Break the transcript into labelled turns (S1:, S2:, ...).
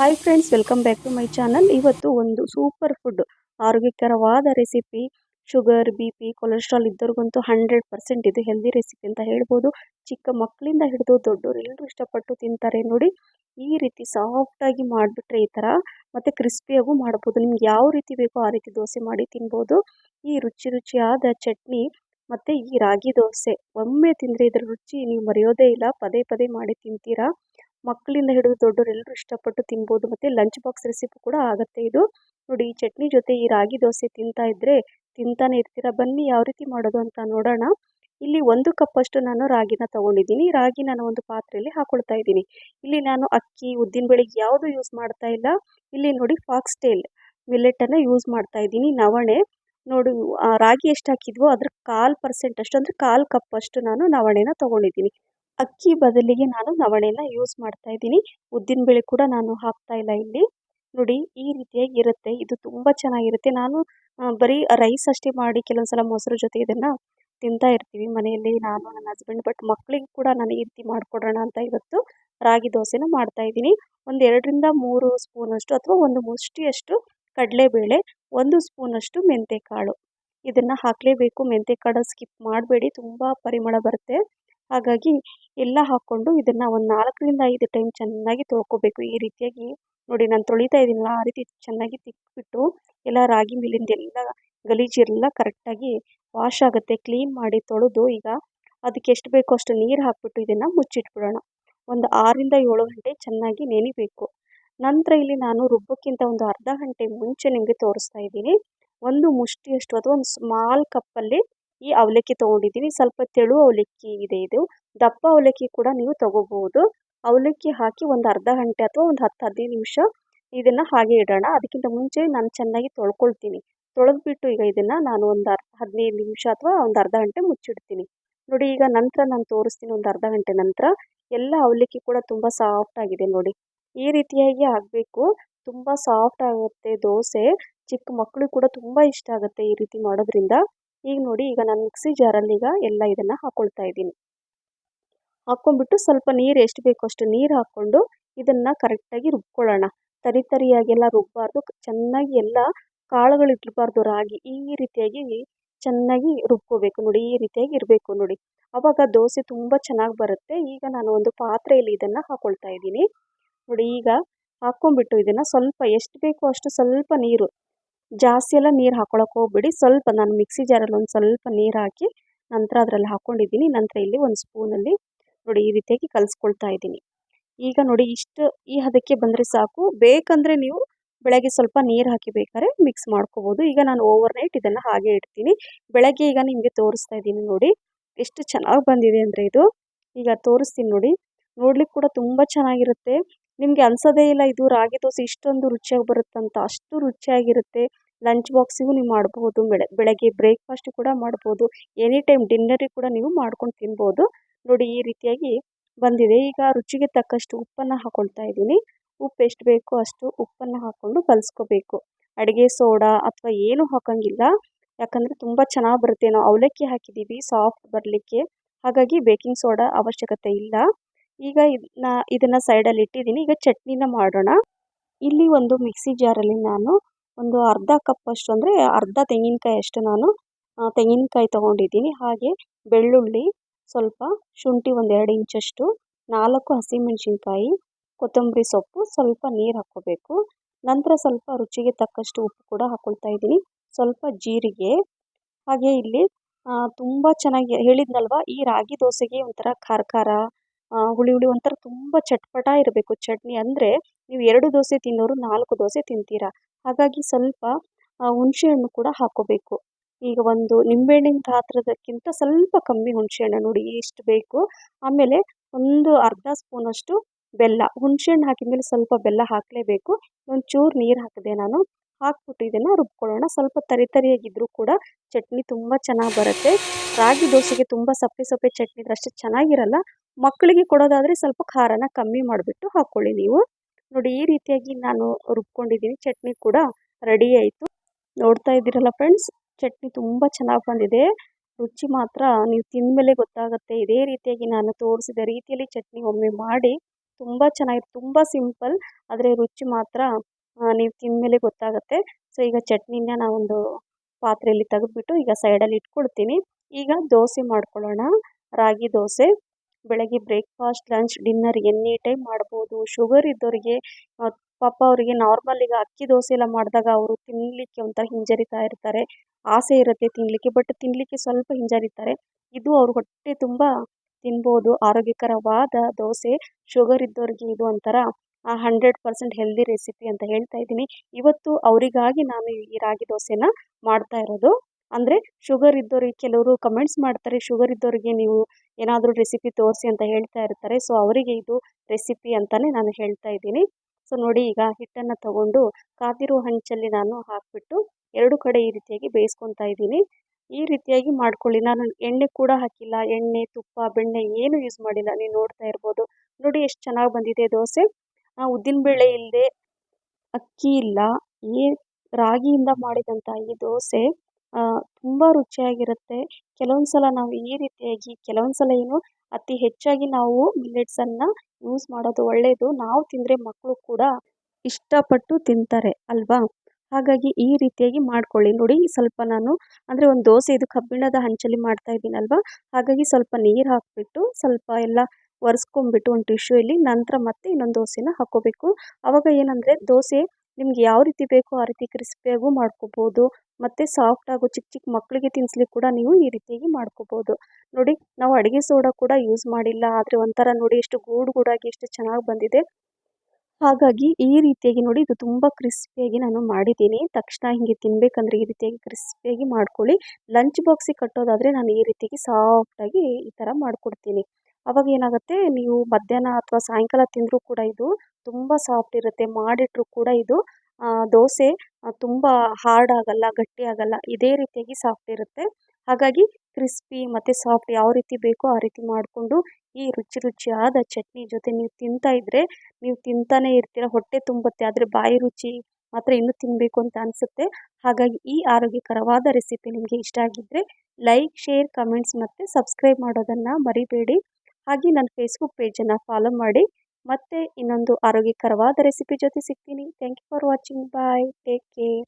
S1: Hi friends welcome back to my channel ಇವತ್ತು ಒಂದು super food ಆರೋಗ್ಯಕರವಾದ recipe sugar B P cholesterol ಇದ್ದವ್ರಿಗಂತೂ hundred percent ಇದು healthy recipe ಅಂತ ಹೇಳ್ಬೋದು. ಚಿಕ್ಕ ಮಕ್ಕಳಿಂದ ಹಿಡಿದು ದೊಡ್ಡವರು ಎಲ್ಲರೂ ಇಷ್ಟಪಟ್ಟು ತಿಂತಾರೆ ನೋಡಿ. ಈ ರೀತಿ ಸಾಫ್ಟಾಗಿ ಮಾಡಿಬಿಟ್ರೆ ಈ ಥರ ಮತ್ತು ಕ್ರಿಸ್ಪಿಯಾಗೂ ಮಾಡ್ಬೋದು. ನಿಮ್ಗೆ ಯಾವ ರೀತಿ ಬೇಕೋ ಆ ರೀತಿ ದೋಸೆ ಮಾಡಿ ತಿನ್ಬೋದು. ಈ ರುಚಿ ರುಚಿಯಾದ ಚಟ್ನಿ ಮತ್ತು ಈ ರಾಗಿ ದೋಸೆ ಒಮ್ಮೆ ತಿಂದರೆ ಇದರ ರುಚಿ ನೀವು ಮರೆಯೋದೇ ಇಲ್ಲ. ಪದೇ ಪದೇ ಮಾಡಿ ತಿಂತೀರಾ? ಮಕ್ಕಳಿಂದ ಹಿಡಿದು ದೊಡ್ಡವರು ಇಷ್ಟಪಟ್ಟು ತಿನ್ಬೋದು ಮತ್ತು ಲಂಚ್ ಬಾಕ್ಸ್ ರೆಸಿಪಿ ಕೂಡ ಆಗುತ್ತೆ ಇದು. ನೋಡಿ, ಈ ಚಟ್ನಿ ಜೊತೆ ಈ ರಾಗಿ ದೋಸೆ ತಿಂತಾ ಇದ್ದರೆ ತಿಂತಾನೆ ಇರ್ತೀರ? ಬನ್ನಿ, ಯಾವ ರೀತಿ ಮಾಡೋದು ಅಂತ ನೋಡೋಣ. ಇಲ್ಲಿ ಒಂದು ಕಪ್ಪಷ್ಟು ನಾನು ರಾಗಿನ ತೊಗೊಂಡಿದ್ದೀನಿ. ರಾಗಿ ನಾನು ಒಂದು ಪಾತ್ರೆಯಲ್ಲಿ ಹಾಕೊಳ್ತಾ ಇದ್ದೀನಿ. ಇಲ್ಲಿ ನಾನು ಅಕ್ಕಿ, ಉದ್ದಿನ ಬೆಳಿಗ್ಗೆ ಯಾವುದು ಯೂಸ್ ಮಾಡ್ತಾ ಇಲ್ಲ. ಇಲ್ಲಿ ನೋಡಿ ಫಾಕ್ಸ್ಟೇಲ್ ಮಿಲ್ಲೆಟನ್ನು ಯೂಸ್ ಮಾಡ್ತಾ ಇದ್ದೀನಿ, ನವಣೆ. ನೋಡಿ ರಾಗಿ ಎಷ್ಟು ಹಾಕಿದ್ವೋ ಅದ್ರ ಕಾಲು ಪರ್ಸೆಂಟ್ ಅಷ್ಟು, ಅಂದರೆ ಕಾಲು ಕಪ್ಪಷ್ಟು ನಾನು ನವಣೆನ ತೊಗೊಂಡಿದ್ದೀನಿ. ಅಕ್ಕಿ ಬದಲಿಗೆ ನಾನು ನವಣೆನ ಯೂಸ್ ಮಾಡ್ತಾ ಇದ್ದೀನಿ. ಉದ್ದಿನ ಬೇಳೆ ಕೂಡ ನಾನು ಹಾಕ್ತಾ ಇಲ್ಲ ಇಲ್ಲಿ. ನೋಡಿ, ಈ ರೀತಿಯಾಗಿ ಇರುತ್ತೆ. ಇದು ತುಂಬ ಚೆನ್ನಾಗಿರುತ್ತೆ. ನಾನು ಬರೀ ರೈಸ್ ಅಷ್ಟೇ ಮಾಡಿ ಕೆಲವೊಂದು ಸಲ ಮೊಸರು ಜೊತೆ ಇದನ್ನು ತಿಂತಾ ಇರ್ತೀವಿ. ಮನೆಯಲ್ಲಿ ನಾನು, ನನ್ನ ಹಸ್ಬೆಂಡ್ ಬಟ್ ಮಕ್ಕಳಿಗೆ ಕೂಡ ನಾನು ಈ ರೀತಿ ಮಾಡಿಕೊಡೋಣ ಅಂತ ಇವತ್ತು ರಾಗಿ ದೋಸೆನ ಮಾಡ್ತಾ ಇದ್ದೀನಿ. ಒಂದು ಎರಡರಿಂದ ಮೂರು ಸ್ಪೂನಷ್ಟು ಅಥವಾ ಒಂದು ಮುಷ್ಟಿಯಷ್ಟು ಕಡಲೆಬೇಳೆ, ಒಂದು ಸ್ಪೂನಷ್ಟು ಮೆಂತೆಕಾಳು. ಇದನ್ನು ಹಾಕಲೇಬೇಕು. ಮೆಂತೆಕಾಳು ಸ್ಕಿಪ್ ಮಾಡಬೇಡಿ. ತುಂಬ ಪರಿಮಳ ಬರುತ್ತೆ. ಹಾಗಾಗಿ ಎಲ್ಲ ಹಾಕ್ಕೊಂಡು ಇದನ್ನು ಒಂದು ನಾಲ್ಕರಿಂದ ಐದು ಟೈಮ್ ಚೆನ್ನಾಗಿ ತೊಳ್ಕೊಬೇಕು. ಈ ರೀತಿಯಾಗಿ ನೋಡಿ ನಾನು ತೊಳಿತಾ ಇದ್ದೀನಲ್ಲ ಆ ರೀತಿ ಚೆನ್ನಾಗಿ ತಿಕ್ಬಿಟ್ಟು ಎಲ್ಲ ರಾಗಿ ಮೇಲಿಂದ ಎಲ್ಲ ಗಲೀಜೆಲ್ಲ ಕರೆಕ್ಟಾಗಿ ವಾಶ್ ಆಗುತ್ತೆ, ಕ್ಲೀನ್ ಮಾಡಿ ತೊಳೆದು ಈಗ ಅದಕ್ಕೆ ಎಷ್ಟು ಬೇಕೋ ಅಷ್ಟು ನೀರು ಹಾಕ್ಬಿಟ್ಟು ಇದನ್ನು ಮುಚ್ಚಿಟ್ಬಿಡೋಣ. ಒಂದು ಆರರಿಂದ ಏಳು ಗಂಟೆ ಚೆನ್ನಾಗಿ ನೆನಿಬೇಕು. ನಂತರ ಇಲ್ಲಿ ನಾನು ರುಬ್ಬಕ್ಕಿಂತ ಒಂದು ಅರ್ಧ ಗಂಟೆ ಮುಂಚೆ ನಿಮಗೆ ತೋರಿಸ್ತಾ ಇದ್ದೀನಿ. ಒಂದು ಮುಷ್ಟಿಯಷ್ಟು ಅಥವಾ ಒಂದು ಸ್ಮಾಲ್ ಕಪ್ಪಲ್ಲಿ ಈ ಅವಲಕ್ಕಿ ತೊಗೊಂಡಿದ್ದೀನಿ ಸ್ವಲ್ಪ ತೆಳು ಅವಲಕ್ಕಿ ಇದೆ ಇದು. ದಪ್ಪ ಅವಲಕ್ಕಿ ಕೂಡ ನೀವು ತೊಗೋಬೋದು ಅವಲಕ್ಕಿ ಹಾಕಿ ಒಂದು ಅರ್ಧ ಗಂಟೆ ಅಥವಾ ಒಂದು ಹತ್ತು ಹದಿನೈದು ನಿಮಿಷ ಇದನ್ನು ಹಾಗೆ ಇಡೋಣ. ಅದಕ್ಕಿಂತ ಮುಂಚೆ ನಾನು ಚೆನ್ನಾಗಿ ತೊಳ್ಕೊಳ್ತೀನಿ. ತೊಳೆದ್ಬಿಟ್ಟು ಈಗ ಇದನ್ನು ನಾನು ಒಂದು ಅರ್ಧ ಹದಿನೈದು ನಿಮಿಷ ಅಥವಾ ಒಂದು ಅರ್ಧ ಗಂಟೆ ಮುಚ್ಚಿಡ್ತೀನಿ. ನೋಡಿ, ಈಗ ನಂತರ ನಾನು ತೋರಿಸ್ತೀನಿ ಒಂದು ಅರ್ಧ ಗಂಟೆ ನಂತರ. ಎಲ್ಲ ಅವಲಕ್ಕಿ ಕೂಡ ತುಂಬ ಸಾಫ್ಟ್ ಆಗಿದೆ ನೋಡಿ. ಈ ರೀತಿಯಾಗಿ ಆಗಬೇಕು ತುಂಬ ಸಾಫ್ಟ್ ಆಗುತ್ತೆ ದೋಸೆ. ಚಿಕ್ಕ ಮಕ್ಕಳು ಕೂಡ ತುಂಬ ಇಷ್ಟ ಆಗುತ್ತೆ ಈ ರೀತಿ ಮಾಡೋದ್ರಿಂದ. ಈಗ ನೋಡಿ, ಈಗ ನಾನು ಮಿಕ್ಸಿ ಜಾರಲ್ಲಿ ಈಗ ಎಲ್ಲ ಇದನ್ನು ಹಾಕ್ಕೊಳ್ತಾ ಇದ್ದೀನಿ. ಹಾಕ್ಕೊಂಡ್ಬಿಟ್ಟು ಸ್ವಲ್ಪ ನೀರು ಎಷ್ಟು ಬೇಕೋ ಅಷ್ಟು ನೀರು ಹಾಕ್ಕೊಂಡು ಇದನ್ನು ಕರೆಕ್ಟಾಗಿ ರುಬ್ಕೊಳ್ಳೋಣ. ತರಿ ತರಿಯಾಗೆಲ್ಲ ರುಬ್ಬಾರ್ದು, ಚೆನ್ನಾಗಿ ಎಲ್ಲ ಕಾಳುಗಳು ರಾಗಿ ಈ ರೀತಿಯಾಗಿ ಚೆನ್ನಾಗಿ ರುಬ್ಕೋಬೇಕು ನೋಡಿ, ಈ ರೀತಿಯಾಗಿ ಇರಬೇಕು ನೋಡಿ. ಆವಾಗ ದೋಸೆ ತುಂಬ ಚೆನ್ನಾಗಿ ಬರುತ್ತೆ. ಈಗ ನಾನು ಒಂದು ಪಾತ್ರೆಯಲ್ಲಿ ಇದನ್ನು ಹಾಕ್ಕೊಳ್ತಾ ಇದ್ದೀನಿ. ನೋಡಿ ಈಗ ಹಾಕ್ಕೊಂಡ್ಬಿಟ್ಟು ಇದನ್ನು ಸ್ವಲ್ಪ ಎಷ್ಟು ಬೇಕೋ ಅಷ್ಟು ಸ್ವಲ್ಪ ನೀರು ಜಾಸ್ತಿ ಎಲ್ಲ ನೀರು ಹಾಕ್ಕೊಳಕ್ಕೆ ಹೋಗ್ಬೇಡಿ. ಸ್ವಲ್ಪ ನಾನು ಮಿಕ್ಸಿ ಜಾರಲ್ಲಿ ಒಂದು ಸ್ವಲ್ಪ ನೀರು ಹಾಕಿ ನಂತರ ಅದರಲ್ಲಿ ಹಾಕ್ಕೊಂಡಿದ್ದೀನಿ ನಂತರ ಇಲ್ಲಿ ಒಂದು ಸ್ಪೂನಲ್ಲಿ ನೋಡಿ ಈ ರೀತಿಯಾಗಿ ಕಲಿಸ್ಕೊಳ್ತಾ ಇದ್ದೀನಿ. ಈಗ ನೋಡಿ ಇಷ್ಟು ಈ ಹದಕ್ಕೆ ಬಂದರೆ ಸಾಕು. ಬೇಕಂದರೆ ನೀವು ಬೆಳಗ್ಗೆ ಸ್ವಲ್ಪ ನೀರು ಹಾಕಿ ಬೇಕಾದ್ರೆ ಮಿಕ್ಸ್ ಮಾಡ್ಕೋಬೋದು. ಈಗ ನಾನು ಓವರ್ ನೈಟ್ ಇದನ್ನು ಹಾಗೆ ಇಡ್ತೀನಿ. ಬೆಳಗ್ಗೆ ಈಗ ನಿಮಗೆ ತೋರಿಸ್ತಾ ಇದ್ದೀನಿ ನೋಡಿ. ಎಷ್ಟು ಚೆನ್ನಾಗಿ ಬಂದಿದೆ ಅಂದರೆ ಇದು. ಈಗ ತೋರಿಸ್ತೀನಿ ನೋಡಿ. ನೋಡ್ಲಿಕ್ಕೆ ಕೂಡ ತುಂಬ ಚೆನ್ನಾಗಿರುತ್ತೆ. ನಿಮಗೆ ಅನ್ಸೋದೇ ಇಲ್ಲ, ಇದು ರಾಗಿ ದೋಸೆ ಇಷ್ಟೊಂದು ರುಚಿಯಾಗಿ ಬರುತ್ತಂತ ಅಷ್ಟು ರುಚಿಯಾಗಿರುತ್ತೆ. ಲಂಚ್ ಬಾಕ್ಸಿಗೂ ನೀವು ಮಾಡ್ಬೋದು, ಬೆಳೆ, ಬೆಳಗ್ಗೆ ಬ್ರೇಕ್ಫಾಸ್ಟ್ ಕೂಡ ಮಾಡ್ಬೋದು. ಎನಿ ಟೈಮ್ ಡಿನ್ನರಿಗೆ ಕೂಡ ನೀವು ಮಾಡ್ಕೊಂಡು ತಿನ್ಬೋದು. ನೋಡಿ, ಈ ರೀತಿಯಾಗಿ ಬಂದಿದೆ. ಈಗ ರುಚಿಗೆ ತಕ್ಕಷ್ಟು ಉಪ್ಪನ್ನು ಹಾಕ್ಕೊಳ್ತಾ ಇದ್ದೀನಿ. ಉಪ್ಪು ಎಷ್ಟು ಬೇಕೋ ಅಷ್ಟು ಉಪ್ಪನ್ನು ಹಾಕ್ಕೊಂಡು ಕಲಿಸ್ಕೋಬೇಕು. ಅಡುಗೆ, ಸೋಡಾ ಅಥವಾ ಏನೂ ಹಾಕೋಂಗಿಲ್ಲ. ಯಾಕಂದರೆ ತುಂಬ ಚೆನ್ನಾಗಿ ಬರುತ್ತೆ. ನಾವು ಅವಲಕ್ಕಿ ಹಾಕಿದ್ದೀವಿ ಸಾಫ್ಟ್ ಬರಲಿಕ್ಕೆ. ಹಾಗಾಗಿ ಬೇಕಿಂಗ್ ಸೋಡಾ ಅವಶ್ಯಕತೆ ಇಲ್ಲ. ಈಗ ಇದನ್ನ, ಇದನ್ನು ಸೈಡಲ್ಲಿ ಇಟ್ಟಿದ್ದೀನಿ. ಈಗ ಚಟ್ನಿನ ಮಾಡೋಣ. ಇಲ್ಲಿ ಒಂದು ಮಿಕ್ಸಿ ಜಾರಲ್ಲಿ ನಾನು ಒಂದು ಅರ್ಧ ಕಪ್ಪಷ್ಟು ಅಂದರೆ ಅರ್ಧ ತೆಂಗಿನಕಾಯಿ ಅಷ್ಟು ನಾನು ತೆಂಗಿನಕಾಯಿ ತೊಗೊಂಡಿದ್ದೀನಿ. ಹಾಗೆ ಬೆಳ್ಳುಳ್ಳಿ ಸ್ವಲ್ಪ, ಶುಂಠಿ ಒಂದು ಎರಡು ಇಂಚಷ್ಟು ನಾಲ್ಕು ಹಸಿಮೆಣಸಿನ್ಕಾಯಿ, ಕೊತ್ತಂಬರಿ ಸೊಪ್ಪು, ಸ್ವಲ್ಪ ನೀರು ಹಾಕ್ಕೋಬೇಕು. ನಂತರ ಸ್ವಲ್ಪ ರುಚಿಗೆ ತಕ್ಕಷ್ಟು ಉಪ್ಪು ಕೂಡ ಹಾಕ್ಕೊಳ್ತಾ ಇದ್ದೀನಿ. ಸ್ವಲ್ಪ ಜೀರಿಗೆ, ಹಾಗೆ ಇಲ್ಲಿ ತುಂಬ ಚೆನ್ನಾಗಿ ಹೇಳಿದ್ನಲ್ವ? ಈ ರಾಗಿ ದೋಸೆಗೆ ಒಂಥರ ಖಾರ ಖಾರ ಹುಳಿ ಹುಳಿ ಒಂಥರ ತುಂಬ ಚಟ್ಪಟ ಇರಬೇಕು. ಚಟ್ನಿ ಅಂದರೆ ನೀವು ಎರಡು ದೋಸೆ ತಿನ್ನೋರು ನಾಲ್ಕು ದೋಸೆ ತಿಂತೀರ. ಹಾಗಾಗಿ ಸ್ವಲ್ಪ ಹುಣಸೆಹಣ್ಣು ಕೂಡ ಹಾಕೋಬೇಕು. ಈಗ ಒಂದು ನಿಂಬೆಹಣ್ಣಿನ ಗಾತ್ರದಕ್ಕಿಂತ ಸ್ವಲ್ಪ ಕಮ್ಮಿ ಹುಣಸೆಹಣ್ಣು ನೋಡಿ ಇಷ್ಟು ಬೇಕು. ಆಮೇಲೆ ಒಂದು ಅರ್ಧ ಸ್ಪೂನಷ್ಟು ಬೆಲ್ಲ. ಹುಣಸೆಹಣ್ಣು ಹಣ್ಣು ಹಾಕಿದ್ಮೇಲೆ ಸ್ವಲ್ಪ ಬೆಲ್ಲ ಹಾಕಲೇಬೇಕು. ಒಂಚೂರು ನೀರು ಹಾಕಿದೆ ನಾನು. ಹಾಕ್ಬಿಟ್ಟು ಇದನ್ನು ರುಬ್ಕೊಳ್ಳೋಣ. ಸ್ವಲ್ಪ ತರಿ ತರಿಯಾಗಿದ್ದರೂ ಕೂಡ ಚಟ್ನಿ ತುಂಬ ಚೆನ್ನಾಗಿ ಬರುತ್ತೆ. ರಾಗಿ ದೋಸೆಗೆ ತುಂಬ ಸಪ್ಪೆ ಸಪ್ಪೆ ಚಟ್ನಿ ಅಷ್ಟು ಚೆನ್ನಾಗಿರಲ್ಲ. ಮಕ್ಕಳಿಗೆ ಕೊಡೋದಾದರೆ ಸ್ವಲ್ಪ ಖಾರನ ಕಮ್ಮಿ ಮಾಡಿಬಿಟ್ಟು ಹಾಕ್ಕೊಳ್ಳಿ ನೀವು. ನೋಡಿ, ಈ ರೀತಿಯಾಗಿ ನಾನು ರುಬ್ಕೊಂಡಿದ್ದೀನಿ. ಚಟ್ನಿ ಕೂಡ ರೆಡಿ ಆಯಿತು. ನೋಡ್ತಾ ಇದ್ದೀರಲ್ಲ ಫ್ರೆಂಡ್ಸ್, ಚಟ್ನಿ ತುಂಬ ಚೆನ್ನಾಗಿ ಬಂದಿದೆ. ರುಚಿ ಮಾತ್ರ ನೀವು ತಿಂದಮೇಲೆ ಗೊತ್ತಾಗುತ್ತೆ. ಇದೇ ರೀತಿಯಾಗಿ ನಾನು ತೋರಿಸಿದ ರೀತಿಯಲ್ಲಿ ಚಟ್ನಿ ಒಮ್ಮೆ ಮಾಡಿ ತುಂಬ ಚೆನ್ನಾಗಿ, ತುಂಬ ಸಿಂಪಲ್, ಆದರೆ ರುಚಿ ಮಾತ್ರ ನೀವು ತಿಂದಮೇಲೆ ಗೊತ್ತಾಗುತ್ತೆ. ಸೊ, ಈಗ ಚಟ್ನಿನ ನಾವೊಂದು ಪಾತ್ರೆಯಲ್ಲಿ ತೆಗೆದ್ಬಿಟ್ಟು ಈಗ ಸೈಡಲ್ಲಿ ಇಟ್ಕೊಳ್ತೀನಿ. ಈಗ ದೋಸೆ ಮಾಡ್ಕೊಳ್ಳೋಣ. ರಾಗಿ ದೋಸೆ. ಬೆಳಗ್ಗೆ breakfast lunch dinner any time ಮಾಡ್ಬೋದು. ಶುಗರ್ ಇದ್ದವರಿಗೆ ಪಾಪ ಅವರಿಗೆ ನಾರ್ಮಲ್ ಈಗ ಅಕ್ಕಿ ದೋಸೆ ಎಲ್ಲ ಮಾಡಿದಾಗ ಅವರು ತಿನ್ನಲಿಕ್ಕೆ ಒಂಥರ ಹಿಂಜರಿತಾ ಇರ್ತಾರೆ. ಆಸೆ ಇರುತ್ತೆ ತಿನ್ನಲಿಕ್ಕೆ ಬಟ್ ತಿನ್ನಲಿಕ್ಕೆ ಸ್ವಲ್ಪ ಹಿಂಜರಿತಾರೆ. ಇದು ಅವ್ರ ಹೊಟ್ಟೆ ತುಂಬ ತಿನ್ಬೋದು. ಆರೋಗ್ಯಕರವಾದ ದೋಸೆ. ಶುಗರ್ ಇದ್ದವರಿಗೆ ಇದು ಒಂಥರ ಹಂಡ್ರೆಡ್ ಪರ್ಸೆಂಟ್ ಹೆಲ್ದಿ ರೆಸಿಪಿ ಅಂತ ಹೇಳ್ತಾ ಇದ್ದೀನಿ. ಇವತ್ತು ಅವರಿಗಾಗಿ ನಾನು ಈ ರಾಗಿ ದೋಸೆನ ಮಾಡ್ತಾ ಇರೋದು. ಅಂದರೆ ಶುಗರ್ ಇದ್ದವ್ರಿಗೆ ಕೆಲವರು ಕಮೆಂಟ್ಸ್ ಮಾಡ್ತಾರೆ ಶುಗರ್ ಇದ್ದವರಿಗೆ ನೀವು ಏನಾದರೂ ರೆಸಿಪಿ ತೋರಿಸಿ ಅಂತ ಹೇಳ್ತಾ ಇರ್ತಾರೆ. ಸೊ ಅವರಿಗೆ ಇದು ರೆಸಿಪಿ ಅಂತಲೇ ನಾನು ಹೇಳ್ತಾ ಇದ್ದೀನಿ. ಸೊ ನೋಡಿ ಈಗ ಹಿಟ್ಟನ್ನು ತಗೊಂಡು ಕಾದಿರೋ ಹಂಚಲ್ಲಿ ನಾನು ಹಾಕಿಬಿಟ್ಟು ಎರಡು ಕಡೆ ಈ ರೀತಿಯಾಗಿ ಬೇಯಿಸ್ಕೊತಾ ಇದ್ದೀನಿ. ಈ ರೀತಿಯಾಗಿ ಮಾಡ್ಕೊಳ್ಳಿ. ನಾನು ಎಣ್ಣೆ ಕೂಡ ಹಾಕಿಲ್ಲ. ಎಣ್ಣೆ, ತುಪ್ಪ, ಬೆಣ್ಣೆ ಏನು ಯೂಸ್ ಮಾಡಿಲ್ಲ. ನೀವು ನೋಡ್ತಾ ಇರ್ಬೋದು. ನೋಡಿ ಎಷ್ಟು ಚೆನ್ನಾಗಿ ಬಂದಿದೆ ದೋಸೆ. ಉದ್ದಿನಬೇಳೆ ಇಲ್ಲದೆ ಅಕ್ಕಿ ಇಲ್ಲ. ಈ ರಾಗಿಯಿಂದ ಮಾಡಿದಂಥ ಈ ದೋಸೆ ತುಂಬ ರುಚಿಯಾಗಿರುತ್ತೆ. ಕೆಲವೊಂದು ಸಲ ನಾವು ಈ ರೀತಿಯಾಗಿ ಕೆಲವೊಂದು ಸಲ ಏನು, ಅತಿ ಹೆಚ್ಚಾಗಿ ನಾವು ಮಿಲ್ಲೆಟ್ಸನ್ನು ಯೂಸ್ ಮಾಡೋದು ಒಳ್ಳೆಯದು ನಾವು ತಿಂದರೆ ಮಕ್ಕಳು ಕೂಡ ಇಷ್ಟಪಟ್ಟು ತಿಂತಾರೆ, ಅಲ್ವಾ? ಹಾಗಾಗಿ ಈ ರೀತಿಯಾಗಿ ಮಾಡ್ಕೊಳ್ಳಿ. ನೋಡಿ, ಸ್ವಲ್ಪ ನಾನು, ಅಂದರೆ ಒಂದು ದೋಸೆ, ಇದು ಕಬ್ಬಿಣದ ಹಂಚಲ್ಲಿ ಮಾಡ್ತಾ ಇದ್ದೀನಲ್ವ ಹಾಗಾಗಿ ಸ್ವಲ್ಪ ನೀರು ಹಾಕಿಬಿಟ್ಟು, ಸ್ವಲ್ಪ ಎಲ್ಲ ಒರೆಸ್ಕೊಂಬಿಟ್ಟು ಒಂದು ಟಿಶ್ಯೂ ಅಲ್ಲಿ, ನಂತರ ಮತ್ತೆ ಇನ್ನೊಂದು ದೋಸೆನ ಹಾಕ್ಕೋಬೇಕು. ಆವಾಗ ಏನಂದರೆ, ದೋಸೆ ನಿಮ್ಗೆ ಯಾವ ರೀತಿ ಬೇಕೋ ಆ ರೀತಿ ಕ್ರಿಸ್ಪಿಯಾಗೂ ಮಾಡ್ಕೋಬೋದು. ಮತ್ತು ಸಾಫ್ಟಾಗು ಚಿಕ್ಕ ಚಿಕ್ಕ ಮಕ್ಕಳಿಗೆ ತಿನ್ಸ್ಲಿಕ್ಕೆ ಕೂಡ ನೀವು ಈ ರೀತಿಯಾಗಿ ಮಾಡ್ಕೋಬೋದು. ನೋಡಿ, ನಾವು ಅಡುಗೆ ಸೋಡಾ ಕೂಡ ಯೂಸ್ ಮಾಡಿಲ್ಲ. ಆದರೆ ಒಂಥರ ನೋಡಿ ಎಷ್ಟು ಗೂಡು ಗೂಡಾಗಿ ಎಷ್ಟು ಚೆನ್ನಾಗಿ ಬಂದಿದೆ. ಹಾಗಾಗಿ ಈ ರೀತಿಯಾಗಿ ನೋಡಿ ಇದು ತುಂಬ ಕ್ರಿಸ್ಪಿಯಾಗಿ ನಾನು ಮಾಡಿದ್ದೀನಿ. ತಕ್ಷಣ ಹಿಂಗೆ ತಿನ್ಬೇಕಂದ್ರೆ ಈ ರೀತಿಯಾಗಿ ಕ್ರಿಸ್ಪಿಯಾಗಿ ಮಾಡ್ಕೊಳ್ಳಿ. ಲಂಚ್ ಬಾಕ್ಸಿಗೆ ಕಟ್ಟೋದಾದರೆ ನಾನು ಈ ರೀತಿಯಾಗಿ ಸಾಫ್ಟಾಗಿ ಈ ಥರ ಮಾಡಿಕೊಡ್ತೀನಿ. ಅವಾಗ ಏನಾಗುತ್ತೆ, ನೀವು ಮಧ್ಯಾಹ್ನ ಅಥವಾ ಸಾಯಂಕಾಲ ತಿಂದರೂ ಕೂಡ ಇದು ತುಂಬ ಸಾಫ್ಟ್ ಇರುತ್ತೆ, ಮಾಡಿಟ್ರೂ ಕೂಡ ಇದು ದೋಸೆ ತುಂಬ ಹಾರ್ಡ್ ಆಗಲ್ಲ ಗಟ್ಟಿ ಆಗಲ್ಲ ಇದೇ ರೀತಿಯಾಗಿ ಸಾಫ್ಟ್ ಇರುತ್ತೆ. ಹಾಗಾಗಿ ಕ್ರಿಸ್ಪಿ ಮತ್ತು ಸಾಫ್ಟ್ ಯಾವ ರೀತಿ ಬೇಕೋ ಆ ರೀತಿ ಮಾಡಿಕೊಂಡು ಈ ರುಚಿ ರುಚಿಯಾದ ಚಟ್ನಿ ಜೊತೆ ನೀವು ತಿಂತಾ ಇದ್ದರೆ ನೀವು ತಿಂತಾನೇ ಇರ್ತೀರ, ಹೊಟ್ಟೆ ತುಂಬುತ್ತೆ, ಆದರೆ ಬಾಯಿ ರುಚಿ ಮಾತ್ರ ಇನ್ನೂ ತಿನ್ನಬೇಕು ಅಂತ ಅನಿಸುತ್ತೆ. ಹಾಗಾಗಿ ಈ ಆರೋಗ್ಯಕರವಾದ ರೆಸಿಪಿ ನಿಮಗೆ ಇಷ್ಟ ಆಗಿದ್ದರೆ ಲೈಕ್ ಶೇರ್ ಕಮೆಂಟ್ಸ್ ಮತ್ತು ಸಬ್ಸ್ಕ್ರೈಬ್ ಮಾಡೋದನ್ನು ಮರಿಬೇಡಿ. ಹಾಗೆ ನನ್ನ ಫೇಸ್ಬುಕ್ ಪೇಜನ್ನು ಫಾಲೋ ಮಾಡಿ, ಮತ್ತೆ ಇನ್ನೊಂದು ಆರೋಗ್ಯಕರವಾದ ರೆಸಿಪಿ ಜೊತೆ ಸಿಗ್ತೀನಿ. Thank you for watching bye take care